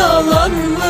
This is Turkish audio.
Yalanmış yalanmış